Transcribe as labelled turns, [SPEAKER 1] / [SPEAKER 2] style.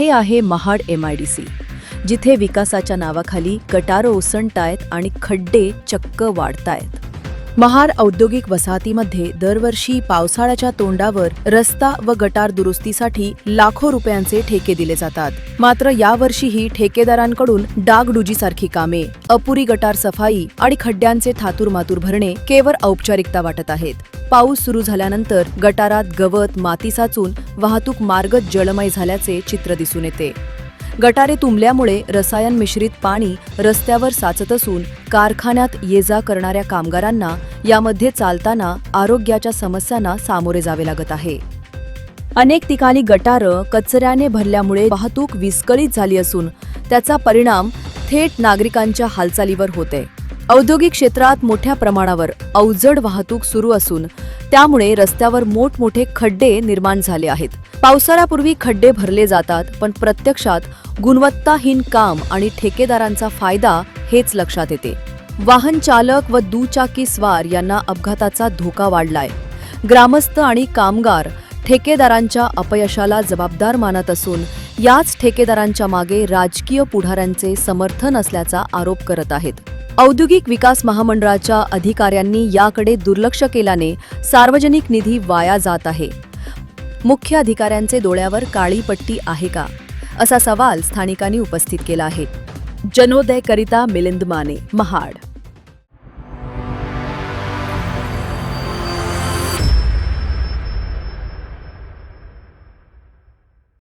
[SPEAKER 1] हे आहे Mahad M I D C जिथे विकासाच्या नावाखाली गटारं ओसंडतायत आणि खड्डे चक्क वाढतायत. महाड औद्योगिक वसाहतीमध्ये दरवर्षी पावसाळ्याच्या तोंडावर रस्ता व गटार दुरुस्तीसाठी लाखो रुपयांचे ठेके दिले जातात. मात्र यावर्षीही ठेकेदारांकडून डागडुजीसारखी कामे अपुरी गटार सफाई आणि खड्ड्यांचे थातूरमातूर भरणे केवळ औपचारिकता वाटत आहेत. पाऊस सुरू झाल्यानंतर गटारात गवत माती साचून वाहतूक मार्ग जलमय झाल्याचे चित्र दिसून येते. गटारे तुंबल्यामुळे रसायन मिश्रित पाणी रस्त्यावर साचत असून कारखान्यात ये जा करणाऱ्या कामगारांना यामध्ये चालताना आरोग्याच्या समस्यांना सामोरे जावे लागत आहे. अनेक ठिकाणी गटारं कचऱ्याने भरल्यामुळे वाहतूक विस्कळीत झाली असून त्याचा परिणाम थेट नागरिकांच्या हालचालीवर होते औद्योगिक क्षेत्रात मोठ्या प्रमाणावर अवजड वाहतूक सुरू असून त्यामुळे रस्त्यावर मोठमोठे खड्डे निर्माण झाले आहेत. पावसाळ्यापूर्वी खड्डे भरले जातात पण प्रत्यक्षात गुणवत्ताहीन काम आणि ठेकेदारांचा फायदा हेच लक्षात येते. वाहन चालक व दुचाकी स्वार यांना अपघाताचा धोका वाढलाय. ग्रामस्थ आणि कामगार ठेकेदारांच्या अपयशाला जबाबदार मानत असून याच ठेकेदारांच्या मागे राजकीय पुढाऱ्यांचे समर्थन असल्याचा आरोप करत आहेत. औद्योगिक विकास महामंडळाच्या अधिकाऱ्यांनी याकडे दुर्लक्ष केल्याने सार्वजनिक निधी वाया जात आहे. मुख्य अधिकाऱ्यांचे डोळ्यावर काळी पट्टी आहे का? असा सवाल स्थानिकांनी उपस्थित केला आहे. जनोदयकरिता मिलिंद माने महाड.